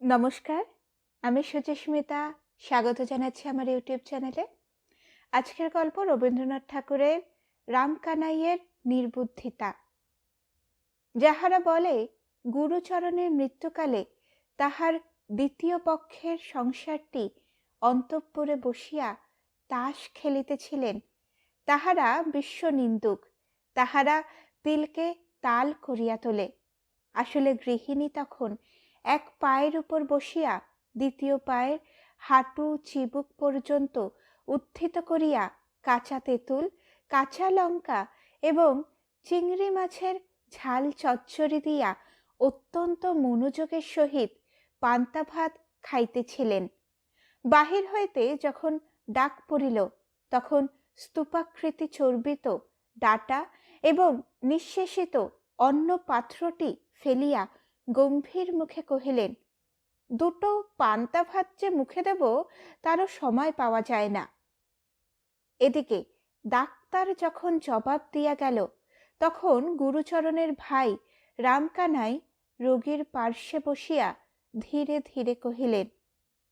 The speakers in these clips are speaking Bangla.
নমস্কার, আমি সুচিস্মিতা। স্বাগত জানাচ্ছি আমার ইউটিউব চ্যানেলে। আজকের গল্প রবীন্দ্রনাথ ঠাকুরের রামকানাইয়ের নির্বুদ্ধিতা। যাহারা বলে, গুরুচরণের মৃত্যুকালে তাহার দ্বিতীয় পক্ষের সংসারটি অন্তঃপুরে বসিয়া তাস খেলিতেছিলেন, তাহারা বিশ্ব নিন্দুক তাহারা তিলকে তাল করিয়া তোলে। আসলে গৃহিণী তখন এক পায়ের উপর বসিয়া, দ্বিতীয় পায়ের হাঁটু চিবুক পর্যন্ত উত্থিত করিয়া কাঁচা তেঁতুল, কাঁচা লঙ্কা এবং চিংড়ি মাছের ঝাল চচ্চড়ি দিয়া অত্যন্ত মনোযোগের সহিত পান্তা ভাত খাইতেছিলেন। বাহির হইতে যখন ডাক পড়িল, তখন স্তূপাকৃতি চর্বিত ডাটা এবং নিঃশেষিত অন্য পাত্রটি ফেলিয়া গম্ভীর মুখে কহিলেন, দুটো পান্তা ভাত যে মুখে দেব, তারও সময় পাওয়া যায় না। এদিকে ডাক্তার যখন জবাব দিয়া গেল, তখন গুরুচরণের ভাই রামকানাই রোগীর পার্শ্বে বসিয়া ধীরে ধীরে কহিলেন,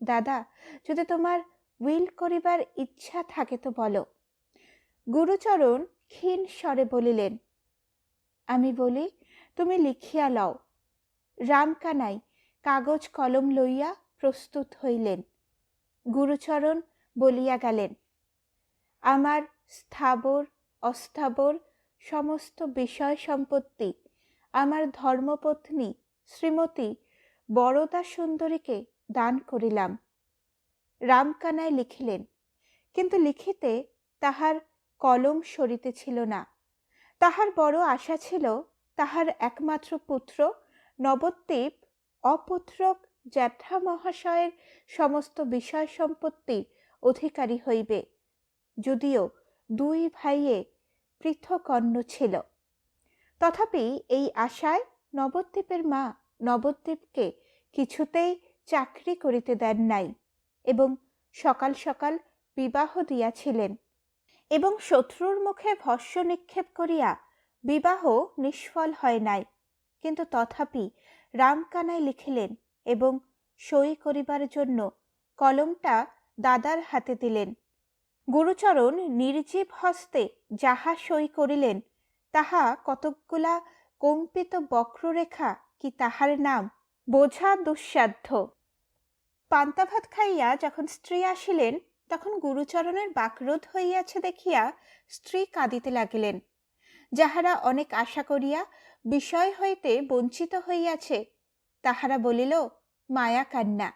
দাদা, যদি তোমার উইল করিবার ইচ্ছা থাকে তো বলো। গুরুচরণ ক্ষীণ স্বরে বলিলেন, আমি বলি, তুমি লিখিয়া লও। রামকানাই কাগজ কলম লইয়া প্রস্তুত হইলেন। গুরুচরণ বলিয়া গেলেন, আমার স্থাবর, অস্থাবর সমস্ত বিষয় সম্পত্তি আমার ধর্মপত্নী শ্রীমতী বরদা সুন্দরীকে দান করিলাম। রামকানায় লিখিলেন, কিন্তু লিখিতে তাহার কলম সরিতেছিল না। তাহার বড় আশা ছিল তাহার একমাত্র পুত্র নবদ্বীপ অপুত্রক জ্যাঠা মহাশয়ের সমস্ত বিষয় সম্পত্তির অধিকারী হইবে। যদিও দুই ভাইয়ে পৃথক অন্য ছিল। তথাপি এই আশায় নবদ্বীপের মা নবদ্বীপকে কিছুতেই চাকরি করিতে দেন নাই এবং সকাল সকাল বিবাহ দিয়াছিলেন এবং শত্রুর মুখে ভস্য নিক্ষেপ করিয়া বিবাহ নিষ্ফল হয় নাই। কিন্তু তথাপি রামকানাই লিখিলেন এবং সই করিবার জন্য কলমটা দাদার হাতে দিলেন। গুরুচরণ নির্জীব হস্তে যাহা সই করিলেন, তাহা কতকগুলা কম্পিত বক্ররেখা কি তাহার নাম, বোঝা দুঃসাধ্য। পান্তাভাত খাইয়া যখন স্ত্রী আসিলেন, তখন গুরুচরণের বাকরোধ হইয়াছে দেখিয়া স্ত্রী কাঁদিতে লাগিলেন। যাহারা অনেক আশা করিয়া বিষয় হইতে বঞ্চিত হইয়াছে, তাহারা বলিল, মায়া কান্না।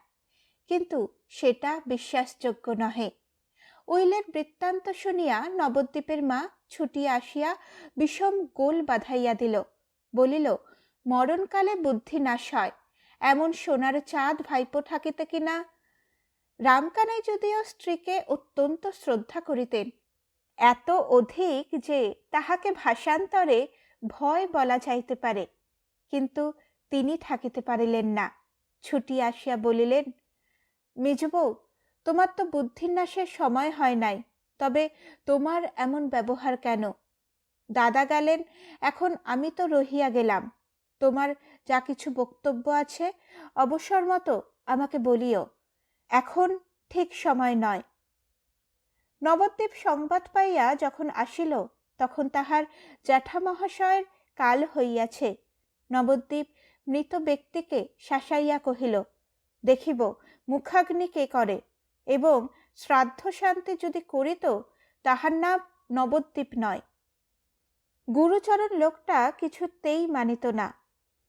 কিন্তু সেটা বিশ্বাসযোগ্য নহে উইলের বৃত্তান্ত শুনিয়া নবদ্বীপের মা ছুটিয়া আসিয়া বিষম গোল বাঁধাইয়া দিল। বলিল, মরণকালে বুদ্ধি নাশ হয়। এমন সোনার চাঁদ ভাইপো থাকিতে কিনা রামকানাই যদিও স্ত্রীকে অত্যন্ত শ্রদ্ধা করিতেন, এত অধিক যে তাহাকে ভাষান্তরে ভয় বলা যাইতে পারে, কিন্তু তিনি থাকিতে পারিলেন না। ছুটি আসিয়া বলিলেন, মেজবউ, তোমার তো বুদ্ধিন্যাসের সময় হয় নাই, তবে তোমার এমন ব্যবহার কেন? দাদা গেলেন, এখন আমি তো রহিয়া গেলাম, তোমার যা কিছু বক্তব্য আছে, অবসর মতো আমাকে বলিও, এখন ঠিক সময় নয়। নবদ্বীপ সংবাদ পাইয়া যখন আসিল তখন তাহার জ্যাঠামহাশয়ের কাল হইয়াছে। নবদ্বীপ মৃত ব্যক্তিকে শাসাইয়া কহিল, দেখিব, মুখাগ্নি কে করে? এবং শ্রাদ্ধ শান্তি যদি করিত তাহার নাম নবদ্বীপ নয়। গুরুচরণ লোকটা কিছুতেই মানিত না।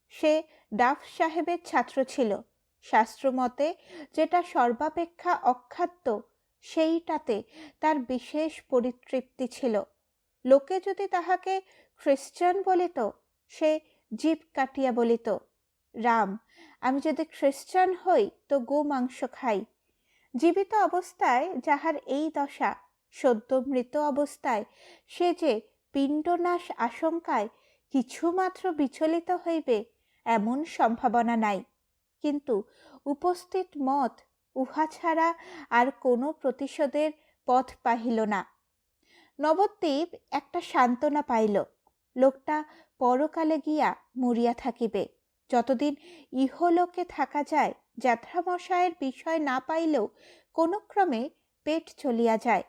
সে ডাফ সাহেবের ছাত্র ছিল। শাস্ত্রমতে যেটা সর্বাপেক্ষা অখ্যাত্য সেইটাতে তার বিশেষ পরিতৃপ্তি ছিল। লোকে যদি তাহাকে খ্রিস্টান বলিত, সে জীব কাটিয়া বলিত, রাম, আমি যদি খ্রিস্টান হই, তো গো মাংস খাই। জীবিত অবস্থায় যাহার এই দশা, সদ্য মৃত অবস্থায়, সে যে পিণ্ডনাশ আশঙ্কায় কিছুমাত্র বিচলিত হইবে, এমন সম্ভাবনা নাই। কিন্তু উপস্থিত মত উহা ছাড়া আর কোনো প্রতিশোধের পথ পাহিল না। নবদ্বীপ একটা সান্ত্বনা পাইল। লোকটা পরকালে গিয়া মরিয়া থাকিবে। যতদিন ইহলোকে থাকা যায়, জ্যাঠামশায়ের বিষয় না পাইলেও কোনো ক্রমে পেট চলিয়া যায়।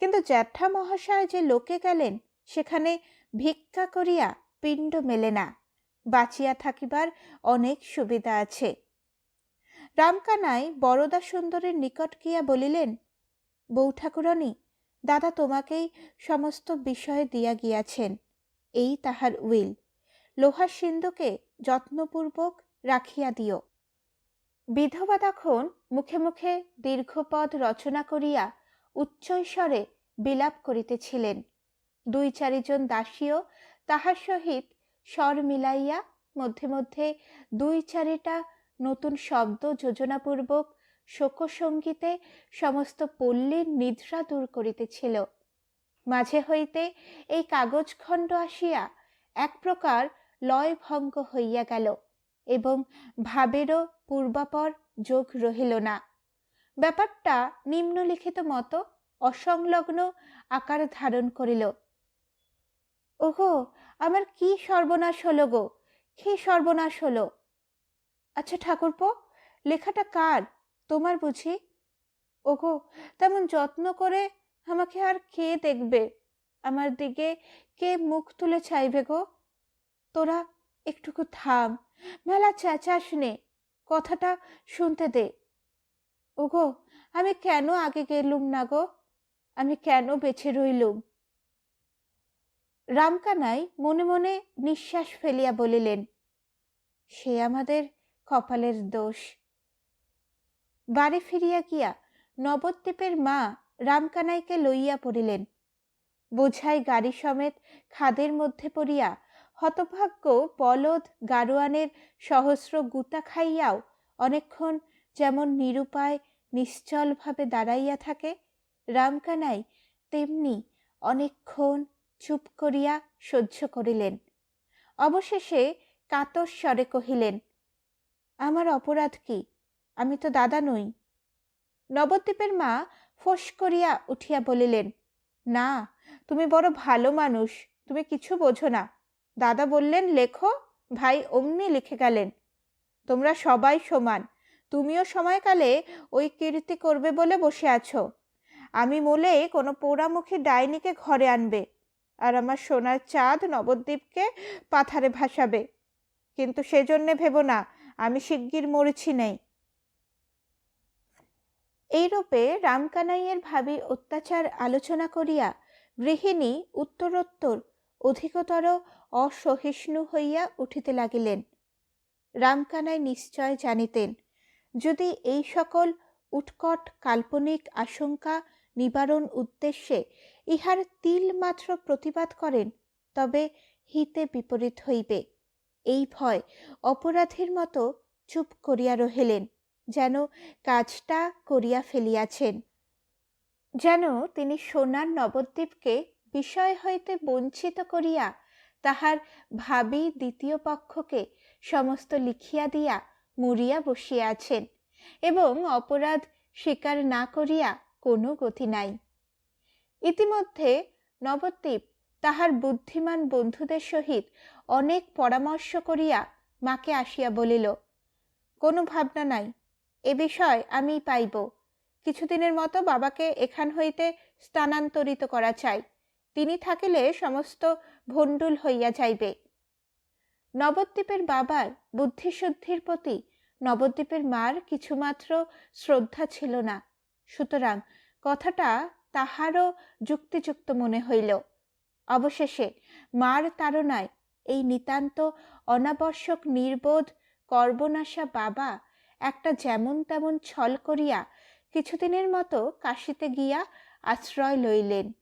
কিন্তু জ্যাঠা মহাশয় যে লোকে গেলেন, সেখানে ভিক্ষা করিয়া পিণ্ড মেলে না। বাঁচিয়া থাকিবার অনেক সুবিধা আছে। রামকানাই বরদা সুন্দরের নিকট গিয়া বলিলেন, বউ ঠাকুরানী দাদা তোমাকেই সমস্ত বিষয় দিয়া গিয়াছেন, এই তাহার উইল। লোহার সিন্ধুকে যত্নপূর্বক রাখিয়া দিও। বিধবা তখন মুখে মুখে দীর্ঘপদ রচনা করিয়া উচ্চৈস্বরে বিলাপ করিতেছিলেন। দুই চারিজন দাসীও তাহার সহিত স্বর মিলাইয়া মধ্যে মধ্যে দুই চারিটা নতুন শব্দ যোজনাপূর্বক শোকসঙ্গীতে সমস্ত পল্লীর নিদ্রা দূর করিতেছিল। মাঝে হইতে এই কাগজখণ্ড আসিয়া এক প্রকার লয় লয়ভঙ্গ হইয়া গেল এবং ভাবেরও পূর্বাপর যোগ রহিল না। ব্যাপারটা নিম্নলিখিত মতো অসংলগ্ন আকার ধারণ করিল। ওগো, আমার কি সর্বনাশ হলো গো? কি সর্বনাশ হলো? আচ্ছা ঠাকুরপো, লেখাটা কার? তোমার বুঝি? ওগো, তেমন যত্ন করে আমাকে আর কে দেখবে? আমার দিকে কে মুখ তুলে চাইবে গো? তোরা একটুকু থাম। মেলা চেঁচাস নে কথাটা শুনতে দে। ওগো, আমি কেন আগে গেলুম না গো? আমি কেন বেছে রইলুম? রামকানাই মনে মনে নিঃশ্বাস ফেলিয়া বলিলেন, সে আমাদের কপালের দোষ। বাড়ি ফিরিয়া গিয়া নবদ্বীপের মা রামকানাইকে লইয়া পড়িলেন। বোঝাই গাড়ি সমেত খাদের মধ্যে পড়িয়া হতভাগ্য বলদ গারোয়ানের সহস্র গুতা খাইয়াও অনেকক্ষণ যেমন নিরুপায় নিশ্চলভাবে দাঁড়াইয়া থাকে, রামকানাই তেমনি অনেকক্ষণ চুপ করিয়া সহ্য করিলেন। অবশেষে কাতর স্বরে কহিলেন, আমার অপরাধ কি? আমি তো দাদা নই। নবদ্বীপের মা ফোঁস করিয়া উঠিয়া বলিলেন, না, তুমি বড় ভালো মানুষ, তুমি কিছু বোঝো না। দাদা বললেন, লেখো, ভাই অমনি লিখে গেলেন। তোমরা সবাই সমান, তুমিও সময়কালে ওই কীর্তি করবে বলে বসে আছো। আমি মোলে কোনো পোড়ামুখী ডাইনিকে ঘরে আনবে, আর আমার সোনার চাঁদ নবদ্বীপকে পাথারে ভাসাবে। কিন্তু সেজন্যে ভেবো না, আমি শিগগির মরেছি নেই। এইরূপে রামকানাইয়ের ভাবি অত্যাচার আলোচনা করিয়া গৃহিণী উত্তরোত্তর অধিকতর অসহিষ্ণু হইয়া উঠিতে লাগিলেন। রামকানাই নিশ্চয় জানিতেন, যদি এই সকল উৎকট কাল্পনিক আশঙ্কা নিবারণ উদ্দেশ্যে ইহার তিল মাত্র প্রতিবাদ করেন, তবে হিতে বিপরীত হইবে। এই ভয় অপরাধীর মতো চুপ করিয়া রহিলেন। যেন কাজটা করিয়া ফেলিয়াছেন। যেন তিনি সোনার নবদ্বীপকে বিষয় হইতে বঞ্চিত করিয়া তাহার ভাবি দ্বিতীয় পক্ষকে সমস্ত লিখিয়া দিয়া মুড়িয়া বসিয়াছেন এবং অপরাধ স্বীকার না করিয়া কোনো গতি নাই। ইতিমধ্যে নবদ্বীপ তাহার বুদ্ধিমান বন্ধুদের সহিত অনেক পরামর্শ করিয়া মাকে আসিয়া বলিল, কোনো ভাবনা নাই এ বিষয় আমি পাইব। কিছুদিনের মতো বাবাকে এখান হইতে স্থানান্তরিত করা চাই। তিনি থাকিলে সমস্ত ভণ্ডুল হইয়া যাইবে। নবদ্বীপের বাবার বুদ্ধিশুদ্ধির প্রতি নবদ্বীপের মার কিছুমাত্র শ্রদ্ধা ছিল না। সুতরাং কথাটা তাহারও যুক্তিযুক্ত মনে হইল। অবশেষে মার তাড়নায় এই নিতান্ত অনাবশ্যক নির্বোধ কর্বনাশা বাবা একটা যেমন তেমন ছল করিয়া কিছুদিনের মতো কাশিতে গিয়া আশ্রয় লইলেন।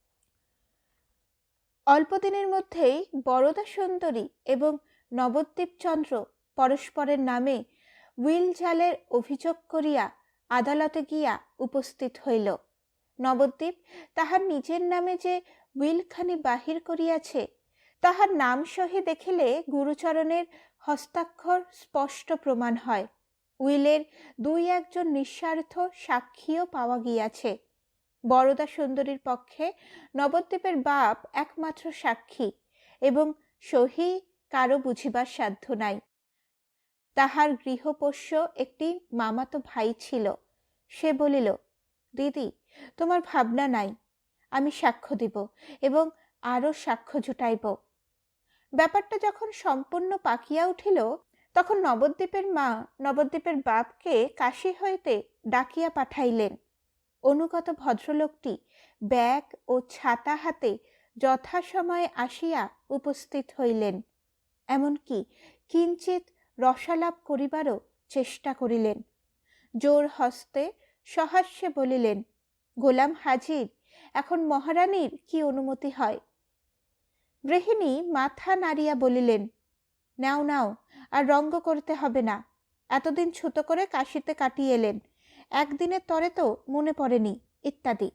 অল্পদিনের মধ্যেই বরদা সুন্দরী এবং নবদ্বীপচন্দ্র পরস্পরের নামে উইল জালের অভিযোগ করিয়া আদালতে গিয়া উপস্থিত হইল। নবদ্বীপ তাহার নিজের নামে যে উইলখানি বাহির করিয়াছে, তাহার নাম সহে দেখিলে গুরুচরণের হস্তাক্ষর স্পষ্ট প্রমাণ হয়। উইলের দুই একজন নিঃস্বার্থ সাক্ষীও পাওয়া গিয়াছে। বরদা সুন্দরীর পক্ষে নবদ্বীপের বাপ একমাত্র সাক্ষী এবং সহি কারও বুঝিবার সাধ্য নাই। তাহার গৃহপোষ্য একটি মামাতো ভাই ছিল। সে বলিল, দিদি, তোমার ভাবনা নাই, আমি সাক্ষ্য দিব এবং আরও সাক্ষ্য জুটাইব। ব্যাপারটা যখন সম্পূর্ণ পাকিয়া উঠিল তখন নবদ্বীপের মা নবদ্বীপের বাপকে কাশি হইতে ডাকিয়া পাঠাইলেন। অনুগত ভদ্রলোকটি ব্যাগ ও ছাতা হাতে যথাসময়ে আসিয়া উপস্থিত হইলেন। এমনকি কিঞ্চিত রসালাপ করিবারও চেষ্টা করিলেন। জোর হস্তে সহাস্যে বলিলেন, গোলাম হাজির, এখন মহারানীর কি অনুমতি হয়? গৃহিণী মাথা নাড়িয়া বলিলেন নাও নাও, আর রঙ্গ করতে হবে না। এতদিন ছুতো করে কাশিতে কাটিয়ে এলেন। একদিনের তরে তো মনে পড়েনি, ইত্যাদি।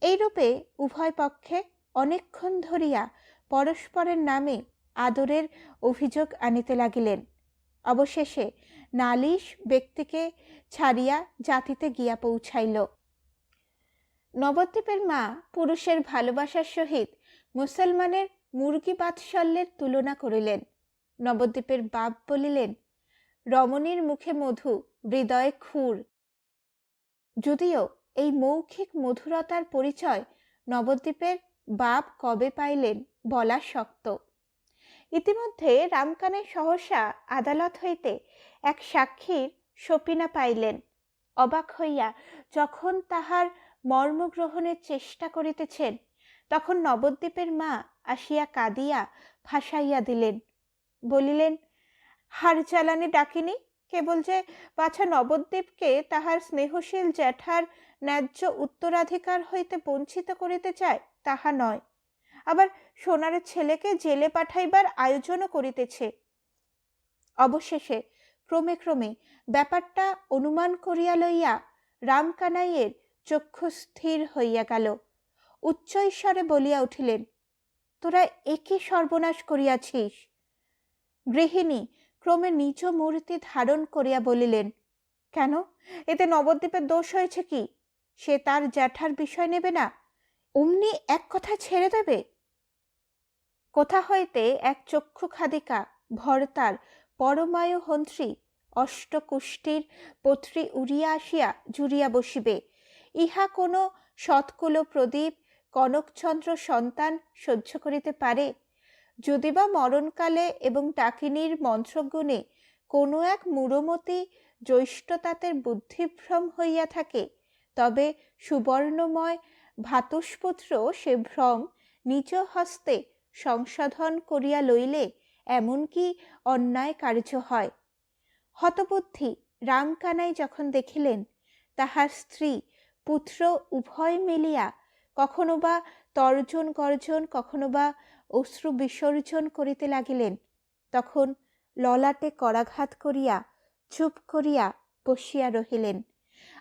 এইরূপে উভয় পক্ষে অনেকক্ষণ ধরিয়া পরস্পরের নামে আদরের অভিযোগ আনিতে লাগিলেন। অবশেষে নালিশ ব্যক্তিকে ছাড়িয়া জাতিতে গিয়া পৌঁছাইল। নবদ্বীপের মা পুরুষের ভালোবাসার সহিত মুসলমানের মুরগি বাৎসল্যের তুলনা করিলেন। নবদ্বীপের বাপ বলিলেন, রমণীর মুখে মধু, হৃদয়ে খুর যদিও এই মৌখিক মধুরতার পরিচয় নবদ্বীপের বাপ কবে পাইলেন বলা শক্ত। ইতিমধ্যে রামকানের সহসা আদালত হইতে এক সাক্ষীর সপিনা পাইলেন। অবাক হইয়া যখন তাহার মর্মগ্রহণের চেষ্টা করিতেছেন, তখন নবদ্বীপের মা আসিয়া কাঁদিয়া ফাঁসাইয়া দিলেন। বলিলেন, হার জ্বালানি ডাকিনি? কেবল যে পাছা নবদ্বীপকে তাহার স্নেহশীল জ্যাঠার ন্যায্য উত্তরাধিকার হইতে বঞ্চিত করিতে চায়, তাহা নয়। আবার সোনার ছেলেকে জেলে পাঠাইবার আয়োজনও করিতেছে। অবশেষে ক্রমে ক্রমে ব্যাপারটা অনুমান করিয়া লইয়া রামকানাইয়ের চক্ষু স্থির হইয়া গেল। উচ্চ ঈশ্বরে বলিয়া উঠিলেন তোরা একই সর্বনাশ করিয়াছিস? গৃহিণী ক্রমে নিজ মূর্তি ধারণ করিয়া বলিলেন, কেন? এতে নবদ্বীপের দোষ হয়েছে কি? সে তার জ্যাঠার বিষয় নেবে না? অমনি এক কথা ছেড়ে দেবে? কোথা হইতে এক চক্ষু খাদিকা, ভরতার পরমায়ু হন্ত্রী অষ্টকুষ্টির পত্রী উড়িয়া আসিয়া জুড়িয়া বসিবে। ইহা কোনো সৎকুল প্রদীপ কনকচন্দ্র সন্তান সহ্য করিতে পারে। যদি বা মরণকালে এবং ডাকিনীর মন্ত্রগুণে কোনো এক মূঢ়মতি জ্যৈষ্ঠতাতের বুদ্ধিভ্রম হইয়া থাকে, তবে সুবর্ণময় ভাতুষপুত্র সে ভ্রম নিজ হস্তে সংশোধন করিয়া লইলে এমন কি অন্যায় কার্য হয়? হতবুদ্ধি রামকানাই যখন দেখিলেন, তাহার স্ত্রী পুত্র উভয় মিলিয়া কখনো বা তর্জন গর্জন, কখনো বা অশ্রু বিসর্জন করিতে লাগিলেন। তখন ললাটে করাঘাত করিয়া, চুপ করিয়া বসিয়া রহিলেন।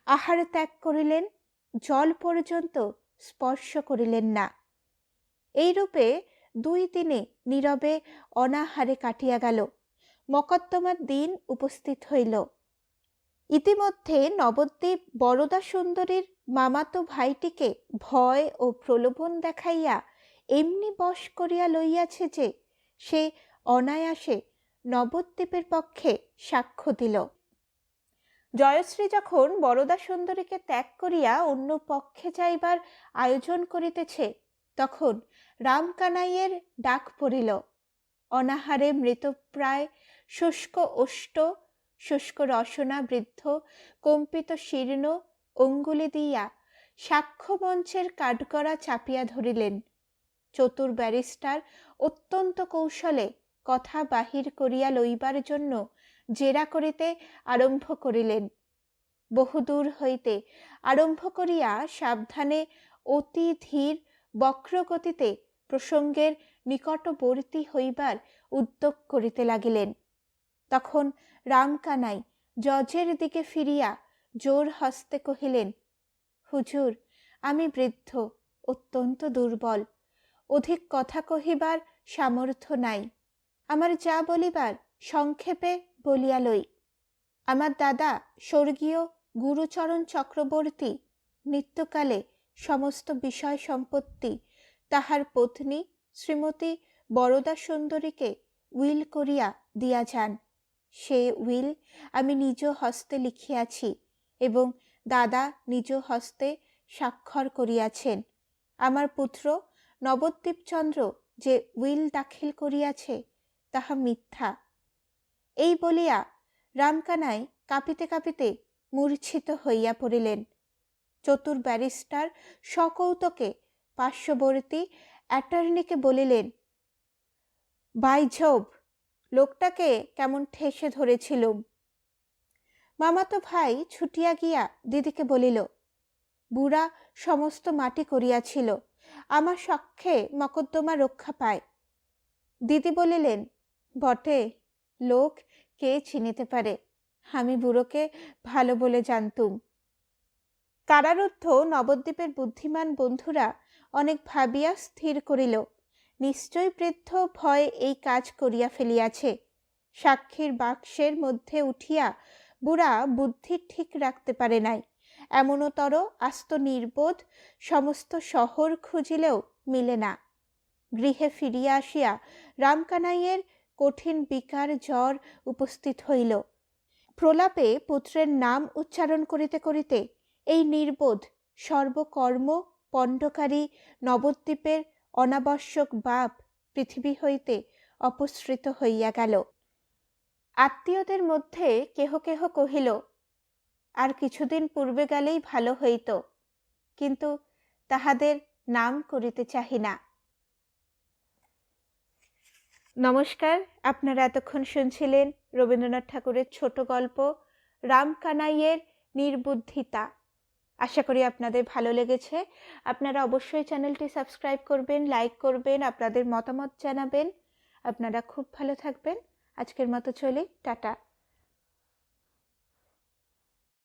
আহার ত্যাগ করিলেন, জল পর্যন্ত স্পর্শ করিলেন না। এইরূপে দুই দিনে নীরবে অনাহারে কাটিয়া গেল। মকদ্দমার দিন উপস্থিত হইল। ইতিমধ্যে নবদ্বীপ বরদা সুন্দরীর মামাতো ভাইটিকে ভয় ও প্রলোভন দেখাইয়া এমনি বশ করিয়া লইয়াছে যে, সে অনায়াসে নবদ্বীপের পক্ষে সাক্ষ্য দিল। জয়শ্রী যখন বরদা সুন্দরীকে ত্যাগ করিয়া অন্য পক্ষে যাইবার আয়োজন করিতেছে, তখন রামকানাইয়ের ডাক পড়িল। অনাহারে মৃতপ্রায় শুষ্ক ওষ্ঠ শুষ্ক রসনা বৃদ্ধ, কম্পিত শীর্ণ অঙ্গুলি দিয়া সাক্ষ্য মঞ্চের কাঠগড়া চাপিয়া ধরিলেন। চতুর ব্যারিস্টার অত্যন্ত কৌশলে কথা বাহির করিয়া লইবার জন্য জেরা করিতে আরম্ভ করিলেন। বহুদূর হইতে আরম্ভ করিয়া সাবধানে অতি ধীর বক্রগতিতে প্রসঙ্গের নিকটবর্তী হইবার উদ্যোগ করিতে লাগিলেন। তখন রামকানাই জজের দিকে ফিরিয়া জোর হস্তে কহিলেন, হুজুর, আমি বৃদ্ধ, অত্যন্ত দুর্বল। অধিক কথা কহিবার সামর্থ্য নাই। আমার যা বলিবার সংক্ষেপে বলিয়া লই। আমার দাদা স্বর্গীয় গুরুচরণ চক্রবর্তী মৃত্যুকালে সমস্ত বিষয় সম্পত্তি তাহার পত্নী শ্রীমতী বরদা সুন্দরীকে উইল করিয়া দিয়া যান। সে উইল আমি নিজ হস্তে লিখিয়াছি। এবং দাদা নিজ হস্তে স্বাক্ষর করিয়াছেন। আমার পুত্র নবদ্বীপচন্দ্র যে উইল দাখিল করিয়াছে, তাহা মিথ্যা। এই বলিয়া রামকানায় কাঁপিতে কাঁপিতে মূর্ছিত হইয়া পড়িলেন। চতুর ব্যারিস্টার সকৌতকে পার্শ্ববর্তী অ্যাটর্নিকে বলিলেন বাইঝব লোকটাকে কেমন ঠেসে ধরেছিলুম। মামাতো ভাই ছুটিয়া গিয়া দিদিকে বলিল, বুড়া সমস্ত মাটি করিয়াছিল, আমার সখ্যে মকদ্দমা রক্ষা পায়। দিদি বলিলেন, বটে, লোক কে চিনিতে পারে? আমি বুড়োকে ভালো বলে জানতুম। কারারুদ্ধ নবদ্বীপের বুদ্ধিমান বন্ধুরা অনেক ভাবিয়া স্থির করিল, নিশ্চয় বৃদ্ধ ভয় এই কাজ করিয়া ফেলিয়াছে। সাক্ষীর বাক্সের মধ্যে উঠিয়া বুড়া বুদ্ধি ঠিক রাখতে পারে নাই। এমনতর আস্ত নির্বোধ সমস্ত শহর খুঁজিলেও মিলে না। গৃহে ফিরিয়া আসিয়া রামকানাইয়ের কঠিন বিকার জ্বর উপস্থিত হইল। প্রলাপে পুত্রের নাম উচ্চারণ করিতে করিতে এই নির্বোধ সর্বকর্ম পণ্ডকারী নবদ্বীপের অনাবশ্যক বাপ পৃথিবী হইতে অপসৃত হইয়া গেল। আত্মীয়দের মধ্যে কেহ কেহ কহিল, আর কিছুদিন পূর্বে গেলেই ভালো হইত, কিন্তু তাহাদের নাম করিতে চাহি না। নমস্কার, আপনারা এতক্ষণ শুনছিলেন রবীন্দ্রনাথ ঠাকুরের ছোট গল্প রামকানাইয়ের নির্বুদ্ধিতা। আশা করি আপনাদের ভালো লেগেছে। আপনারা অবশ্যই চ্যানেলটি সাবস্ক্রাইব করবেন, লাইক করবেন, আপনাদের মতামত জানাবেন। আপনারা খুব ভালো থাকবেন। আজকের মতো চলি টাটা।